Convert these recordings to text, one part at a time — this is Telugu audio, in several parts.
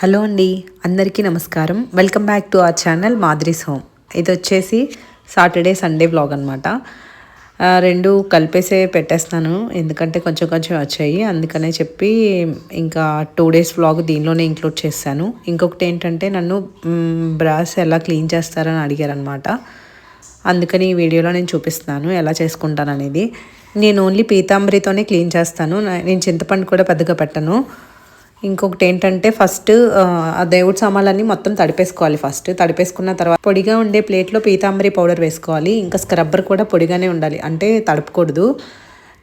హలో అండి అందరికీ నమస్కారం. Welcome back to our channel మాద్రీస్ home. ఇది వచ్చేసి సాటర్డే సండే బ్లాగ్ అనమాట రెండు కలిపేసే పెట్టేస్తాను ఎందుకంటే కొంచెం కొంచెం వచ్చాయి. అందుకనే చెప్పి ఇంకా టూ డేస్ వ్లాగ్ దీనిలోనే ఇంక్లూడ్ చేశాను. ఇంకొకటి ఏంటంటే నన్ను బ్రాస్ ఎలా క్లీన్ చేస్తారని అడిగారనమాట అందుకని ఈ వీడియోలో నేను చూపిస్తున్నాను ఎలా చేసుకుంటాను అనేది నేను ఓన్లీ పీతాంబరితోనే క్లీన్ చేస్తాను. నేను చింతపండు కూడా పెద్దగా పెట్టను. ఇంకొకటి ఏంటంటే ఫస్ట్ ఆ దేవుడి సామాన్లన్నీ మొత్తం తడిపేసుకోవాలి ఫస్ట్. తడిపేసుకున్న తర్వాత పొడిగా ఉండే ప్లేట్లో పీతాంబరి పౌడర్ వేసుకోవాలి. ఇంకా స్క్రబ్బర్ కూడా పొడిగానే ఉండాలి. అంటే తడపకూడదు.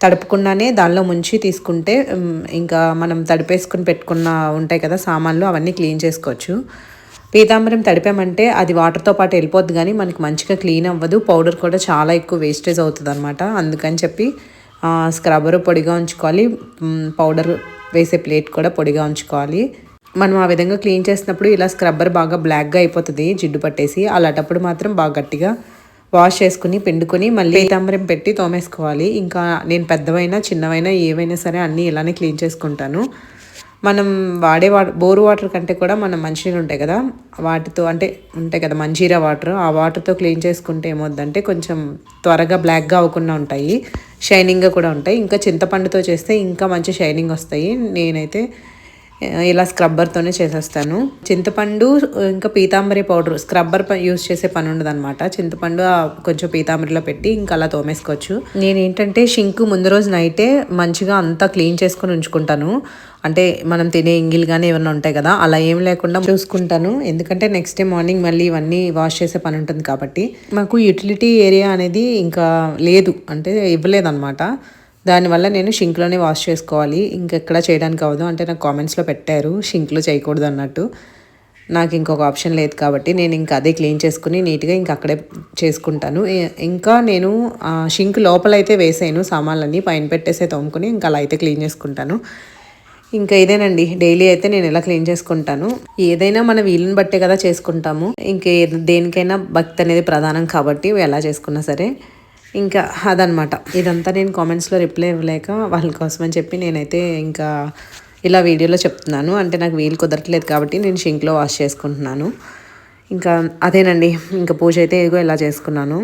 తడుపుకున్నానే దానిలో ముంచి తీసుకుంటే ఇంకా మనం తడిపేసుకుని పెట్టుకున్న ఉంటాయి కదా సామాన్లు అవన్నీ క్లీన్ చేసుకోవచ్చు. పీతాంబరం తడిపామంటే అది వాటర్తో పాటు వెళ్ళిపోద్ది కానీ మనకి మంచిగా క్లీన్ అవ్వదు. పౌడర్ కూడా చాలా ఎక్కువ వేస్టేజ్ అవుతుంది అనమాట అందుకని చెప్పి స్క్రబ్బర్ పొడిగా ఉంచుకోవాలి. పౌడర్ వేసే ప్లేట్ కూడా పొడిగా ఉంచుకోవాలి. మనం ఆ విధంగా క్లీన్ చేసినప్పుడు ఇలా స్క్రబ్బర్ బాగా బ్లాక్గా అయిపోతుంది జిడ్డు పట్టేసి. అలాంటప్పుడు మాత్రం బాగా గట్టిగా వాష్ చేసుకుని పిండుకొని మళ్ళీ పీతాంబరం పెట్టి తోమేసుకోవాలి. ఇంకా నేను పెద్దవైనా చిన్నవైనా ఏవైనా సరే అన్నీ ఇలానే క్లీన్ చేసుకుంటాను. మనం వాడే వా బోరు వాటర్ కంటే కూడా మనం మంచినీళ్ళు ఉంటాయి కదా. వాటితో అంటే ఉంటాయి కదా మంజీరా వాటర్. ఆ వాటర్తో క్లీన్ చేసుకుంటే ఏమవుద్దంటే కొంచెం త్వరగా బ్లాక్గా అవ్వకుండా ఉంటాయి. షైనింగ్గా కూడా ఉంటాయి. ఇంకా చింతపండుతో చేస్తే ఇంకా మంచి షైనింగ్ వస్తాయి. నేనైతే ఇలా స్క్రబ్బర్తోనే చేసేస్తాను. చింతపండు ఇంకా పీతాంబరి పౌడర్ స్క్రబ్బర్ యూస్ చేసే పని ఉండదు అనమాట చింతపండు కొంచెం పీతాంబరిలో పెట్టి ఇంకా అలా తోమేసుకోవచ్చు. నేను ఏంటంటే షింక్ ముందు రోజు నైటే మంచిగా అంతా క్లీన్ చేసుకొని ఉంచుకుంటాను. అంటే మనం తినే ఇంగిల్ కానీ ఏమైనా ఉంటాయి కదా అలా ఏం లేకుండా చూసుకుంటాను. ఎందుకంటే నెక్స్ట్ డే మార్నింగ్ మళ్ళీ ఇవన్నీ వాష్ చేసే పని ఉంటుంది కాబట్టి. మాకు యూటిలిటీ ఏరియా అనేది ఇంకా లేదు. అంటే ఇవ్వలేదన్నమాట. దానివల్ల నేను షింక్లోనే వాష్ చేసుకోవాలి. ఇంకెక్కడ చేయడానికి అవ్వదు అంటే నాకు కామెంట్స్లో పెట్టారు. షింక్లో చేయకూడదు అన్నట్టు. నాకు ఇంకొక ఆప్షన్ లేదు కాబట్టి నేను ఇంకా అదే క్లీన్ చేసుకుని నీట్గా ఇంకా అక్కడే చేసుకుంటాను. ఇంకా నేను ఆ, షింక్ లోపలైతే వేసాను సామాన్లన్నీ. పైన పెట్టేసే తోముకుని ఇంకా అలా అయితే క్లీన్ చేసుకుంటాను. ఇంకా ఇదేనండి. డైలీ అయితే నేను ఎలా క్లీన్ చేసుకుంటాను? ఏదైనా మన వీలుని బట్టే కదా చేసుకుంటాము. ఇంకే దేనికైనా భక్తి అనేది ప్రధానం కాబట్టి ఎలా చేసుకున్నా సరే. ఇంకా అదనమాట ఇదంతా నేను కామెంట్స్లో రిప్లై ఇవ్వలేక వాళ్ళ కోసం అని చెప్పి నేనైతే ఇంకా ఇలా వీడియోలో చెప్తున్నాను. అంటే నాకు వీలు కుదరట్లేదు కాబట్టి నేను షింక్లో వాష్ చేసుకుంటున్నాను. ఇంకా అదేనండి. ఇంకా పూజ అయితే ఏగో ఇలా చేసుకున్నాను.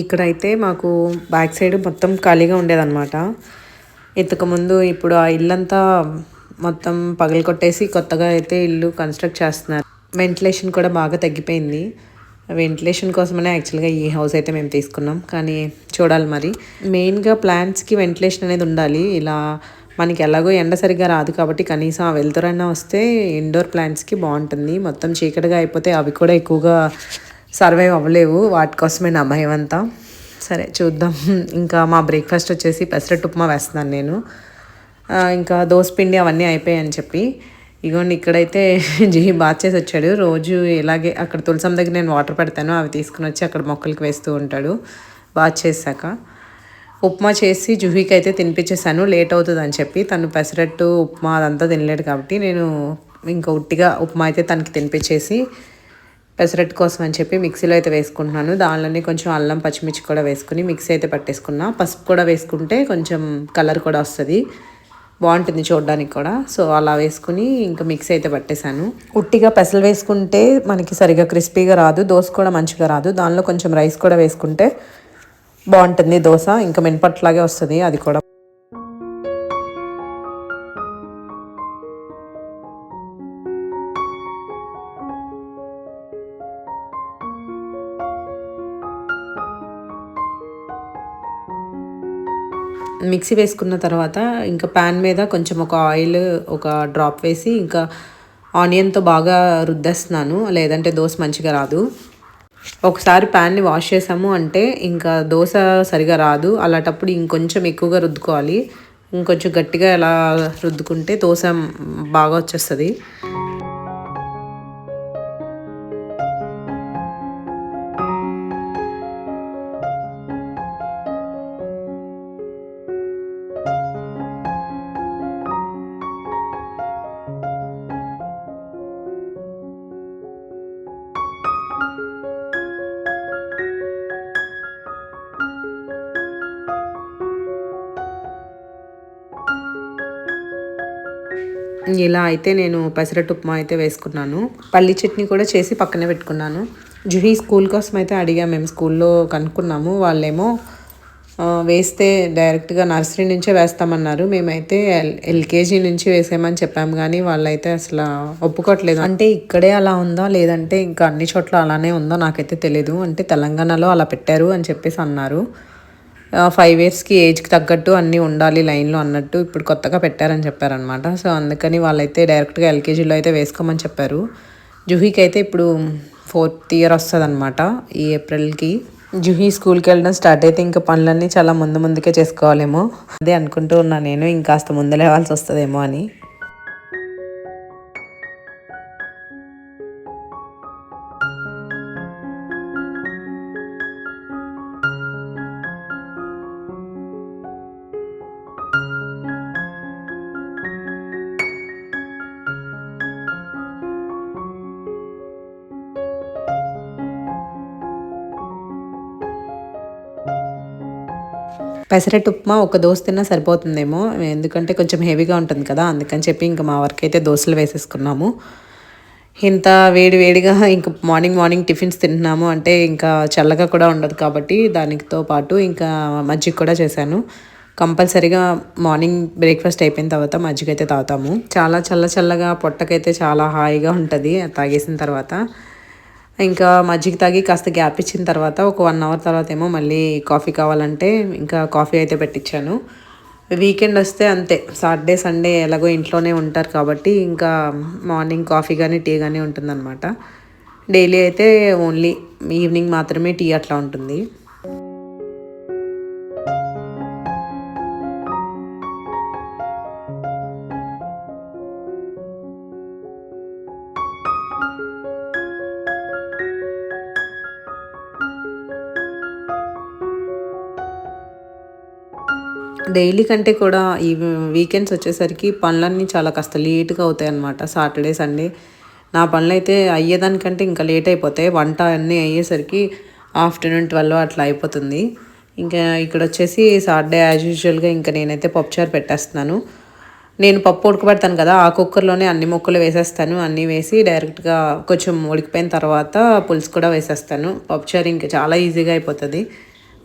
ఇక్కడైతే మాకు బ్యాక్ సైడ్ మొత్తం ఖాళీగా ఉండేదన్నమాట. ఇంతకుముందు ఇప్పుడు ఆ ఇల్లంతా మొత్తం పగలు కొట్టేసి కొత్తగా అయితే ఇల్లు కన్స్ట్రక్ట్ చేస్తున్నారు. వెంటిలేషన్ కూడా బాగా తగ్గిపోయింది. వెంటిలేషన్ కోసమనే యాక్చువల్గా ఈ హౌస్ అయితే మేము తీసుకున్నాం. కానీ చూడాలి మరి. మెయిన్గా ప్లాంట్స్కి వెంటిలేషన్ అనేది ఉండాలి. ఇలా మనకి ఎలాగో ఎండ సరిగ్గా రాదు కాబట్టి కనీసం ఆ వెళ్తురైనా వస్తే ఇండోర్ ప్లాంట్స్కి బాగుంటుంది. మొత్తం చీకటిగా అయిపోతే అవి కూడా ఎక్కువగా సర్వైవ్ అవ్వలేవు. వాటి కోసమే నా భయం అంతా సరే చూద్దాం. ఇంకా మా బ్రేక్ఫాస్ట్ వచ్చేసి పెసరట్టు ఉప్మా వేస్తున్నాను నేను. ఇంకా దోసపిండి అవన్నీ అయిపోయాయని చెప్పి. ఇగోండి ఇక్కడైతే జీ బాత్ చేసి వచ్చాడు. రోజు ఇలాగే అక్కడ తులసం దగ్గర నేను వాటర్ పెడతాను. అవి తీసుకుని వచ్చి అక్కడ మొక్కలకి వేస్తూ ఉంటాడు. బాత్ చేశాక ఉప్మా చేసి జుహీకి అయితే తినిపించేసాను లేట్ అవుతుంది అని చెప్పి తను పెసరట్టు ఉప్మా అదంతా తినలేడు కాబట్టి నేను ఇంకా ఉట్టిగా ఉప్మా అయితే తనకి తినిపించేసి పెసరట్టు కోసం అని చెప్పి మిక్సీలో అయితే వేసుకుంటున్నాను. దానిలోనే కొంచెం అల్లం పచ్చిమిర్చి కూడా వేసుకుని మిక్సీ అయితే పట్టేసుకున్నా. పసుపు కూడా వేసుకుంటే కొంచెం కలర్ కూడా వస్తుంది. బాగుంటుంది చూడడానికి కూడా. సో అలా వేసుకుని ఇంకా మిక్సీ అయితే పట్టేశాను. ఉట్టిగా పెసలు వేసుకుంటే మనకి సరిగా క్రిస్పీగా రాదు. దోశ కూడా మంచిగా రాదు. దానిలో కొంచెం రైస్ కూడా వేసుకుంటే బాగుంటుంది దోశ. ఇంకా మినపట్లాగే వస్తుంది. అది కూడా మిక్సీ వేసుకున్న తర్వాత ఇంకా ప్యాన్ మీద కొంచెం ఒక ఆయిల్ ఒక డ్రాప్ వేసి ఇంకా ఆనియన్తో బాగా రుద్దేస్తున్నాను. లేదంటే దోశ మంచిగా రాదు. ఒకసారి ప్యాన్ని వాష్ చేసాము అంటే ఇంకా దోశ సరిగా రాదు. అలాంటప్పుడు ఇంకొంచెం ఎక్కువగా రుద్దుకోవాలి. ఇంకొంచెం గట్టిగా ఎలా రుద్దుకుంటే దోశ బాగా వచ్చేస్తుంది. ఇలా అయితే నేను పెసరట్టు ఉప్మా అయితే వేసుకున్నాను. పల్లి చట్నీ కూడా చేసి పక్కనే పెట్టుకున్నాను. జుహీ స్కూల్ కోసం అయితే అడిగా మేము స్కూల్లో కనుక్కున్నాము. వాళ్ళేమో వేస్తే డైరెక్ట్గా నర్సరీ నుంచే వేస్తామన్నారు. మేమైతే ఎల్ ఎల్కేజీ నుంచి వేసేయమని చెప్పాము కానీ వాళ్ళైతే అసలు ఒప్పుకోవట్లేదు అంటే ఇక్కడే అలా ఉందా? లేదంటే ఇంకా అన్ని చోట్ల అలానే ఉందో? నాకైతే తెలియదు అంటే తెలంగాణలో అలా పెట్టారు అని చెప్పేసి అన్నారు. ఫైవ్ ఇయర్స్కి ఏజ్కి తగ్గట్టు అన్నీ ఉండాలి లైన్లో అన్నట్టు ఇప్పుడు కొత్తగా పెట్టారని చెప్పారనమాట సో అందుకని వాళ్ళైతే డైరెక్ట్గా ఎల్కేజీలో అయితే వేసుకోమని చెప్పారు. జుహీకి అయితే ఇప్పుడు ఫోర్త్ ఇయర్ వస్తుంది అనమాట ఈ ఏప్రిల్కి. జుహీ స్కూల్కి వెళ్ళడం స్టార్ట్ అయితే ఇంకా పనులన్నీ చాలా ముందు ముందుకే చేసుకోవాలేమో. అదే అనుకుంటూ ఉన్నా నేను ఇంకాస్త ముందు లేవాల్సి వస్తుందేమో అని. పెసరట్టు ఉప్మా ఒక దోశ తిన్నా సరిపోతుందేమో. ఎందుకంటే కొంచెం హెవీగా ఉంటుంది కదా అందుకని చెప్పి ఇంకా మా వరకు అయితే దోశలు వేసేసుకున్నాము. ఇంత వేడి వేడిగా ఇంకా మార్నింగ్ మార్నింగ్ టిఫిన్స్ తింటున్నాము. అంటే ఇంకా చల్లగా కూడా ఉండదు కాబట్టి దానితో పాటు ఇంకా మజ్జిగ కూడా చేశాను. కంపల్సరీగా మార్నింగ్ బ్రేక్ఫాస్ట్ అయిపోయిన తర్వాత మజ్జిగ అయితే తాగుతాము. చాలా చల్ల చల్లగా పొట్టకైతే చాలా హాయిగా ఉంటుంది తాగేసిన తర్వాత. ఇంకా మజ్జిగ తాగి కాస్త గ్యాప్ ఇచ్చిన తర్వాత ఒక వన్ అవర్ తర్వాత ఏమో మళ్ళీ కాఫీ కావాలంటే ఇంకా కాఫీ అయితే పెట్టించాను వీకెండ్ వస్తే అంతే. సాటర్డే సండే ఎలాగో ఇంట్లోనే ఉంటారు కాబట్టి ఇంకా మార్నింగ్ కాఫీ కానీ టీ కానీ ఉంటుందన్నమాట. డైలీ అయితే ఓన్లీ ఈవినింగ్ మాత్రమే టీ అట్లా ఉంటుంది. డైలీ కంటే కూడా ఈ వీకెండ్స్ వచ్చేసరికి పనులన్నీ చాలా కాస్త లేట్గా అవుతాయి అన్నమాట సాటర్డే సండే. నా పనులు అయితే అయ్యేదానికంటే ఇంకా లేట్ అయిపోతాయి. వంట అన్నీ అయ్యేసరికి ఆఫ్టర్నూన్ ట్వెల్వ్ అట్లా అయిపోతుంది. ఇంకా ఇక్కడ వచ్చేసి సాటర్డే యాజ్ యూజువల్గా ఇంకా నేనైతే పప్పుచారు పెట్టేస్తున్నాను. నేను పప్పు ఉడకబెడతాను కదా ఆ కుక్కర్లోనే అన్ని ముక్కలు వేసేస్తాను. అన్నీ వేసి డైరెక్ట్గా కొంచెం ఉడికిపోయిన తర్వాత పులుసు కూడా వేసేస్తాను. పప్పుచారు ఇంకా చాలా ఈజీగా అయిపోతుంది.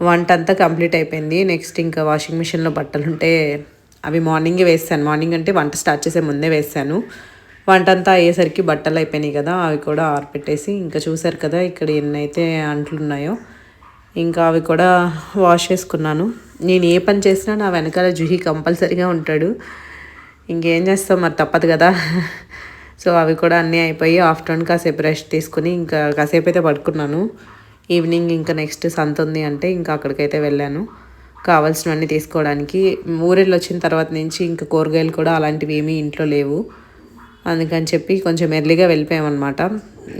వంట అంతా కంప్లీట్ అయిపోయింది. నెక్స్ట్ ఇంకా వాషింగ్ మిషన్లో బట్టలు ఉంటే అవి మార్నింగే వేస్తాను. మార్నింగ్ అంటే వంట స్టార్ట్ చేసే ముందే వేస్తాను. వంట అంతా అయ్యేసరికి బట్టలు అయిపోయినాయి కదా అవి కూడా ఆరపెట్టేసి ఇంకా చూసారు కదా ఇక్కడ ఎన్నైతే అంట్లు ఉన్నాయో. ఇంకా అవి కూడా వాష్ చేసుకున్నాను. నేను ఏ పని చేసినా నా వెనకాల జుహి కంపల్సరీగా ఉంటాడు. ఇంకేం చేస్తాం మరి తప్పదు కదా. సో అవి కూడా అన్నీ అయిపోయి ఆఫ్టర్నూన్ కాసేపు రెస్ట్ తీసుకుని ఇంకా కాసేపు అయితే పడుకున్నాను. ఈవినింగ్ ఇంకా నెక్స్ట్ సంత ఉంది అంటే ఇంకా అక్కడికైతే వెళ్ళాను. కావాల్సినవన్నీ తీసుకోవడానికి. ఊరెళ్ళు వచ్చిన తర్వాత నుంచి ఇంకా కూరగాయలు కూడా అలాంటివి ఏమీ ఇంట్లో లేవు. అందుకని చెప్పి కొంచెం ఎర్లీగా వెళ్ళిపోయామన్నమాట.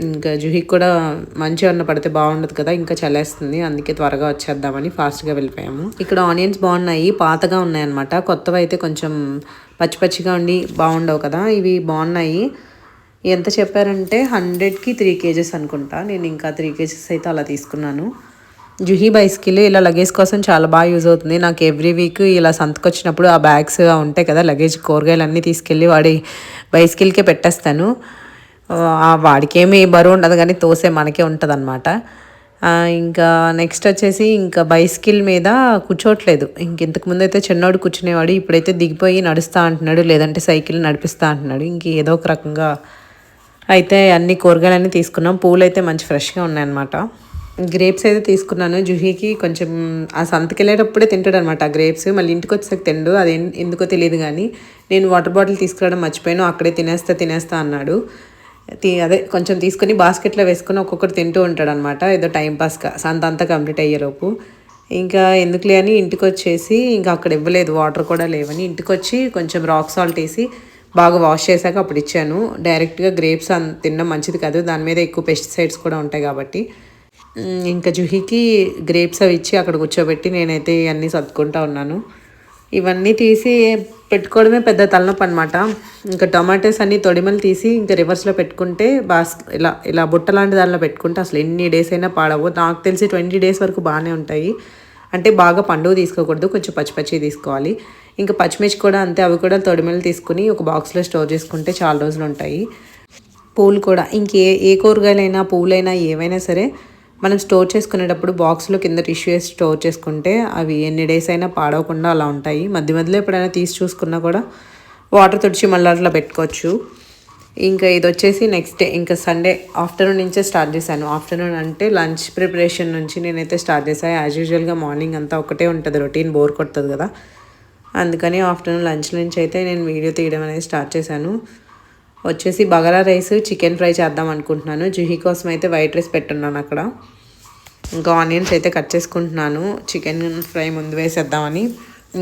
ఇంకా జుహికి కూడా మంచి అన్న పడితే బాగుండదు కదా ఇంకా చలేస్తుంది అందుకే త్వరగా వచ్చేద్దామని ఫాస్ట్గా వెళ్ళిపోయాము. ఇక్కడ ఆనియన్స్ బాగున్నాయి పాతగా ఉన్నాయన్నమాట. కొత్తవి అయితే కొంచెం పచ్చి పచ్చిగా ఉండి బాగుండవు కదా ఇవి బాగున్నాయి. ఎంత చెప్పారంటే హండ్రెడ్కి త్రీ కేజెస్ అనుకుంటా. నేను ఇంకా త్రీ కేజెస్ అయితే అలా తీసుకున్నాను. జుహీ బైస్కిల్ ఇలా లగేజ్ కోసం చాలా బాగా యూజ్ అవుతుంది. నాకు ఎవ్రీ వీక్ ఇలా సంతకు వచ్చినప్పుడు ఆ బ్యాగ్స్ ఉంటాయి కదా లగేజ్ కూరగాయలు అన్నీ తీసుకెళ్ళి వాడి బైస్కిల్కే పెట్టేస్తాను. ఆ వాడికేమీ బరువు ఉండదు కానీ తోసే మనకే ఉంటుంది అనమాట ఇంకా నెక్స్ట్ వచ్చేసి ఇంకా బైస్కిల్ మీద కూర్చోట్లేదు. ఇంక ఇంతకుముందు అయితే చిన్నోడు కూర్చునేవాడు ఇప్పుడైతే దిగిపోయి నడుస్తా అంటున్నాడు లేదంటే సైకిల్ నడిపిస్తా అంటున్నాడు. ఇంక ఏదో ఒక రకంగా అయితే అన్ని కూరగాయలన్నీ తీసుకున్నాం. పూలు అయితే మంచి ఫ్రెష్గా ఉన్నాయన్నమాట. గ్రేప్స్ అయితే తీసుకున్నాను. జుహీకి కొంచెం ఆ సంతకి వెళ్ళేటప్పుడే తింటాడు అనమాట ఆ గ్రేప్స్. మళ్ళీ ఇంటికి వచ్చేసరికి తిండు. అది ఎందుకో తెలియదు కానీ నేను వాటర్ బాటిల్ తీసుకురావడం మర్చిపోయాను. అక్కడే తినేస్తా తినేస్తా అన్నాడు. అదే కొంచెం తీసుకుని బాస్కెట్లో వేసుకుని ఒక్కొక్కటి తింటూ ఉంటాడు అనమాట ఏదో టైంపాస్గా సంత అంతా కంప్లీట్ అయ్యేలోపు. ఇంకా ఎందుకులే అని ఇంటికి వచ్చేసి ఇంకా అక్కడ ఇవ్వలేదు. వాటర్ కూడా లేవని ఇంటికి వచ్చి కొంచెం రాక్ సాల్ట్ వేసి బాగా వాష్ చేశాక అప్పుడు ఇచ్చాను. డైరెక్ట్గా గ్రేప్స్ అన్ తినడం మంచిది కాదు. దాని మీద ఎక్కువ పెస్టిసైడ్స్ కూడా ఉంటాయి కాబట్టి. ఇంకా జుహికి గ్రేప్స్ అవి ఇచ్చి అక్కడ కూర్చోబెట్టి నేనైతే ఇవన్నీ సర్దుకుంటా ఉన్నాను. ఇవన్నీ తీసి పెట్టుకోవడమే పెద్ద తలనొప్పి అనమాట ఇంకా టొమాటోస్ అన్ని తొడిమలు తీసి ఇంకా రివర్స్లో పెట్టుకుంటే బాస్ ఇలా ఇలా బుట్ట లాంటి దానిలో పెట్టుకుంటే అసలు ఎన్ని డేస్ అయినా పాడవు. నాకు తెలిసి ట్వంటీ డేస్ వరకు బాగానే ఉంటాయి. అంటే బాగా పండుగ తీసుకోకూడదు కొంచెం పచ్చి పచ్చి తీసుకోవాలి. ఇంకా పచ్చిమిర్చి కూడా అంతే అవి కూడా తొడిమెలు తీసుకుని ఒక బాక్స్లో స్టోర్ చేసుకుంటే చాలా రోజులు ఉంటాయి. పూలు కూడా ఇంకే ఏ కూరగాయలైనా పూలైనా ఏవైనా సరే మనం స్టోర్ చేసుకునేటప్పుడు బాక్స్లో కింద టిష్యూ వేసి స్టోర్ చేసుకుంటే అవి ఎన్ని డేస్ అయినా పాడవకుండా అలా ఉంటాయి. మధ్య మధ్యలో ఎప్పుడైనా తీసి చూసుకున్నా కూడా వాటర్ తుడిచి మళ్ళీ అట్లా పెట్టుకోవచ్చు. ఇంకా ఇది వచ్చేసి నెక్స్ట్ డే ఇంకా సండే ఆఫ్టర్నూన్ నుంచే స్టార్ట్ చేశాను. ఆఫ్టర్నూన్ అంటే లంచ్ ప్రిపరేషన్ నుంచి నేనైతే స్టార్ట్ చేశాను యాజ్ యూజువల్గా మార్నింగ్ అంతా ఒకటే ఉంటుంది రొటీన్ బోర్ కొడుతుంది కదా. అందుకని ఆఫ్టర్నూన్ లంచ్ నుంచి అయితే నేను వీడియో తీయడం అనేది స్టార్ట్ చేశాను. వచ్చేసి బగారా రైస్ చికెన్ ఫ్రై చేద్దాం అనుకుంటున్నాను. జుహి కోసం అయితే వైట్ రైస్ పెట్టున్నాను అక్కడ. ఇంకా ఆనియన్స్ అయితే కట్ చేసుకుంటున్నాను. చికెన్ ఫ్రై ముందు వేసేద్దామని.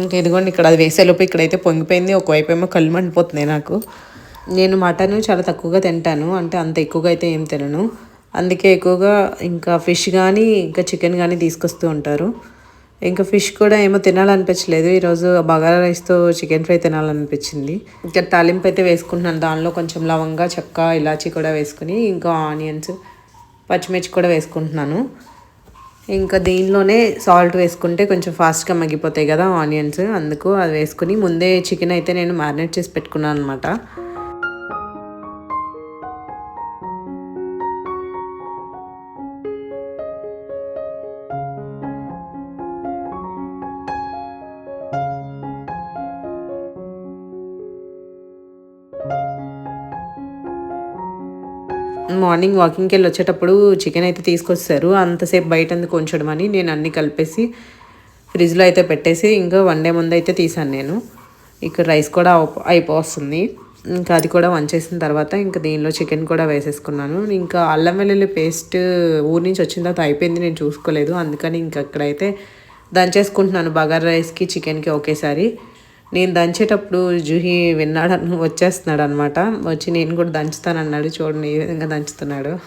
ఇంకా ఇదిగోండి ఇక్కడ అది వేసేలోపు ఇక్కడైతే పొంగిపోయింది. ఒకవైపు ఏమో కళ్ళు మండిపోతున్నాయి నాకు. నేను మటన్ చాలా తక్కువగా తింటాను. అంటే అంత ఎక్కువగా అయితే ఏం తినను. అందుకే ఎక్కువగా ఇంకా ఫిష్ కానీ ఇంకా చికెన్ కానీ తీసుకొస్తూ ఉంటారు. ఇంకా ఫిష్ కూడా ఏమో తినాలనిపించలేదు. ఈరోజు బగారా రైస్తో చికెన్ ఫ్రై తినాలనిపించింది. ఇంకా తాలింపు అయితే వేసుకుంటున్నాను. దానిలో కొంచెం లవంగా చెక్క ఇలాచీ కూడా వేసుకుని ఇంకా ఆనియన్స్ పచ్చిమిర్చి కూడా వేసుకుంటున్నాను. ఇంకా దీనిలోనే సాల్ట్ వేసుకుంటే కొంచెం ఫాస్ట్గా మగ్గిపోతాయి కదా ఆనియన్స్. అందుకు అది వేసుకుని ముందే చికెన్ అయితే నేను మ్యారినేట్ చేసి పెట్టుకున్నాను అనమాట మార్నింగ్ వాకింగ్కి వెళ్ళి వచ్చేటప్పుడు చికెన్ అయితే తీసుకొస్తారు. అంతసేపు బయట అందుకు ఉంచడం అని నేను అన్నీ కలిపేసి ఫ్రిడ్జ్లో అయితే పెట్టేసి ఇంకా వన్ డే ముందు అయితే తీసాను నేను. ఇక్కడ రైస్ కూడా అయిపోస్తుంది. ఇంకా అది కూడా వంచేసిన తర్వాత ఇంకా దీనిలో చికెన్ కూడా వేసేసుకున్నాను. ఇంకా అల్లం వెల్లుల్లి పేస్ట్ ఊరి నుంచి వచ్చిన తర్వాత అయిపోయింది నేను చూసుకోలేదు. అందుకని ఇంకా అక్కడైతే దంచేసుకుంటున్నాను. బగారా రైస్కి చికెన్కి ఒకేసారి. నేను దంచేటప్పుడు జూహి విన్నాడు వచ్చేస్తున్నాడు అనమాట వచ్చి నేను కూడా దంచుతానన్నాడు. చూడండి ఏ విధంగా దంచుతున్నాడు.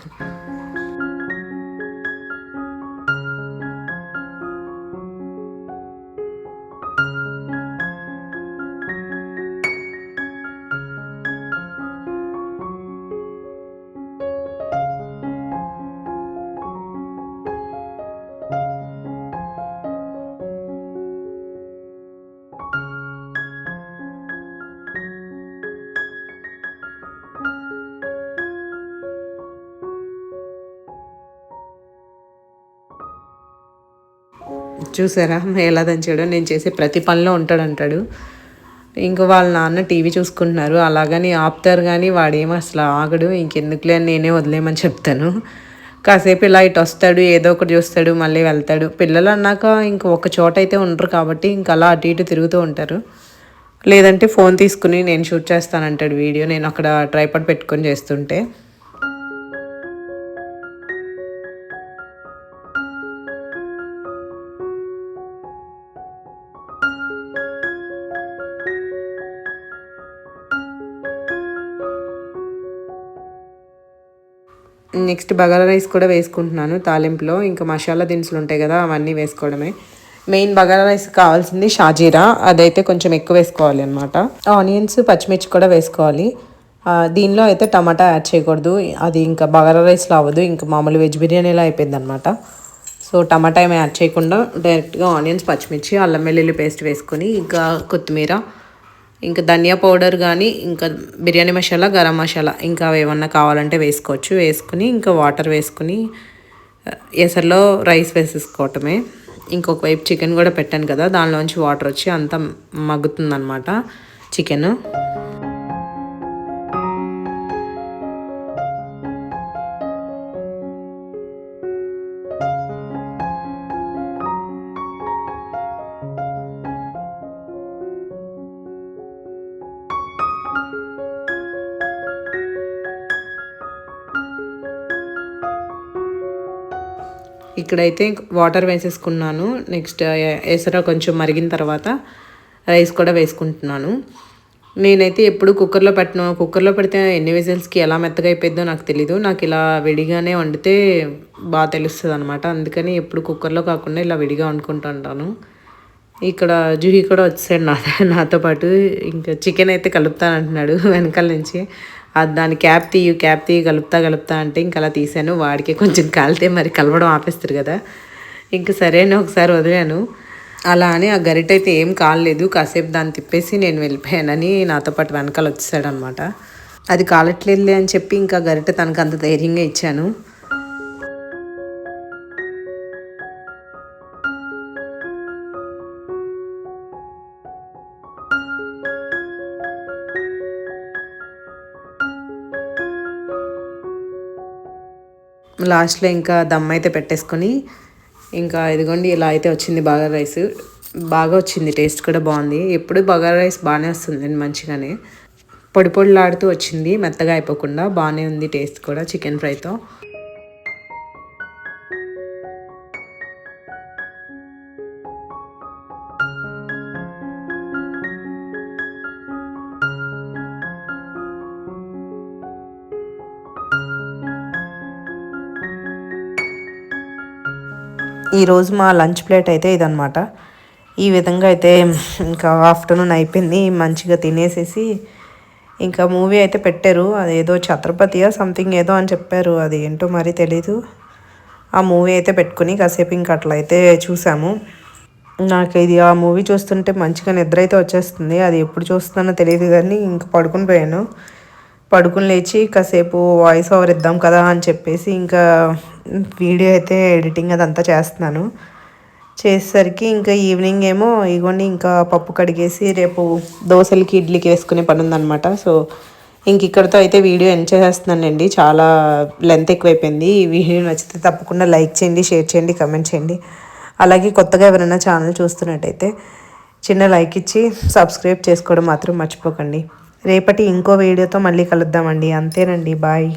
చూసారా? ఎలా దంచాడో నేను చేసే ప్రతి పనిలో ఉంటాడంటాడు. ఇంక వాళ్ళ నాన్న టీవీ చూసుకుంటున్నారు. అలాగని ఆపుతారు కానీ వాడేమో అసలు ఆగడు. ఇంకెందుకులే అని నేనే వదిలేయమని చెప్తాను. కాసేపు ఇలా ఇటు వస్తాడు ఏదో ఒకటి చూస్తాడు మళ్ళీ వెళ్తాడు. పిల్లలు అన్నాక ఇంక ఒక చోట అయితే ఉండరు కాబట్టి ఇంక అలా అటు ఇటు తిరుగుతూ ఉంటారు. లేదంటే ఫోన్ తీసుకుని నేను షూట్ చేస్తానంటాడు వీడియో. నేను అక్కడ ట్రైపాడ్ పెట్టుకొని చేస్తుంటే. నెక్స్ట్ బగారా రైస్ కూడా వేసుకుంటున్నాను తాలింపులో. ఇంకా మసాలా దినుసులు ఉంటాయి కదా అవన్నీ వేసుకోవడమే. మెయిన్ బగారా రైస్ కావాల్సింది షాజీరా. అదైతే కొంచెం ఎక్కువ వేసుకోవాలి అనమాట ఆనియన్స్ పచ్చిమిర్చి కూడా వేసుకోవాలి. దీనిలో అయితే టమాటా యాడ్ చేయకూడదు. అది ఇంకా బగారా రైస్లో అవ్వదు. ఇంకా మామూలు వెజ్ బిర్యానీలో అయిపోయింది అనమాట సో టమాటా ఏమి యాడ్ చేయకుండా డైరెక్ట్గా ఆనియన్స్ పచ్చిమిర్చి అల్లం వెల్లుల్లి పేస్ట్ వేసుకొని ఇంకా కొత్తిమీర ఇంకా ధనియా పౌడర్ కానీ ఇంకా బిర్యానీ మసాలా గరం మసాలా ఇంకా ఏమన్నా కావాలంటే వేసుకోవచ్చు. వేసుకుని ఇంకా వాటర్ వేసుకుని ఎసర్లో రైస్ వేసేసుకోవటమే. ఇంకొక వైపు చికెన్ కూడా పెట్టాను కదా దానిలోంచి వాటర్ వచ్చి అంతా మగ్గుతుందనమాట చికెన్. ఇక్కడైతే వాటర్ వేసేసుకున్నాను. నెక్స్ట్ ఎసర కొంచెం మరిగిన తర్వాత రైస్ కూడా వేసుకుంటున్నాను. నేనైతే ఎప్పుడు కుక్కర్లో పెట్టను. కుక్కర్లో పెడితే ఎన్ని విజిల్స్కి ఎలా మెత్తగా అయిపోయిందో నాకు తెలీదు. నాకు ఇలా విడిగానే వండితే బాగా తెలుస్తుంది అనమాట అందుకని ఎప్పుడు కుక్కర్లో కాకుండా ఇలా విడిగా వండుకుంటూ ఉంటాను. ఇక్కడ జూహి కూడా వచ్చాడు నా నాతో పాటు. ఇంకా చికెన్ అయితే కలుపుతాను అంటున్నాడు వెనకాల నుంచి. దాని క్యాప్ తీయు క్యాప్ తీయి కలుపుతా కలుపుతా అంటే ఇంకా అలా తీసాను వాడికి కొంచెం కాలితే మరి కలవడం ఆపేస్తారు కదా. ఇంక సరేనా ఒకసారి వదిలాను. అలా అని ఆ గరిట అయితే ఏం కాలేదు కాసేపు దాన్ని తిప్పేసి నేను వెళ్ళిపోయానని నాతో పాటు వెనకాల వచ్చేసాడనమాట. అది కాలట్లేదులే అని చెప్పి ఇంకా గరిట తనకు అంత ధైర్యంగా ఇచ్చాను. లాస్ట్లో ఇంకా దమ్ అయితే పెట్టేసుకొని ఇంకా ఇదిగోండి ఇలా అయితే వచ్చింది బగారా రైస్. బాగా వచ్చింది టేస్ట్ కూడా బాగుంది. ఎప్పుడు బగారా రైస్ బాగానే వస్తుందండి మంచిగానే. పొడి పొడిలాడుతూ వచ్చింది మెత్తగా అయిపోకుండా బాగానే ఉంది టేస్ట్ కూడా చికెన్ ఫ్రైతో. ఈరోజు మా లంచ్ ప్లేట్ అయితే ఇదనమాట ఈ విధంగా అయితే ఇంకా ఆఫ్టర్నూన్ అయిపోయింది. మంచిగా తినేసేసి ఇంకా మూవీ అయితే పెట్టారు. అదేదో ఛత్రపతియా సంథింగ్ ఏదో అని చెప్పారు. అది ఏంటో మరి తెలీదు. ఆ మూవీ అయితే పెట్టుకుని కాసేపు ఇంకా అట్లా అయితే చూసాము. నాకు ఇది ఆ మూవీ చూస్తుంటే మంచిగా నిద్ర అయితే వచ్చేస్తుంది. అది ఎప్పుడు చూస్తున్నానో తెలియదు కానీ ఇంకా పడుకుని పోయాను. పడుకుని లేచి కాసేపు వాయిస్ ఓవర్ ఇద్దాం కదా అని చెప్పేసి ఇంకా వీడియో అయితే ఎడిటింగ్ అదంతా చేస్తున్నాను. చేసేసరికి ఇంకా ఈవినింగ్ ఏమో ఇగోండి ఇంకా పప్పు కడిగేసి రేపు దోశలకి ఇడ్లీకి వేసుకునే పని ఉందనమాట సో ఇంక ఇక్కడితో అయితే వీడియో ఎండ్ చేసేస్తున్నానండి. చాలా లెంత్ ఎక్కువైపోయింది. ఈ వీడియో నచ్చితే తప్పకుండా లైక్ చేయండి షేర్ చేయండి కమెంట్ చేయండి. అలాగే కొత్తగా ఎవరైనా ఛానల్ చూస్తున్నట్టయితే చిన్న లైక్ ఇచ్చి సబ్స్క్రైబ్ చేసుకోవడం మాత్రం మర్చిపోకండి. రేపటి ఇంకో వీడియోతో మళ్ళీ కలుద్దామండి. అంతేనండి. బాయ్.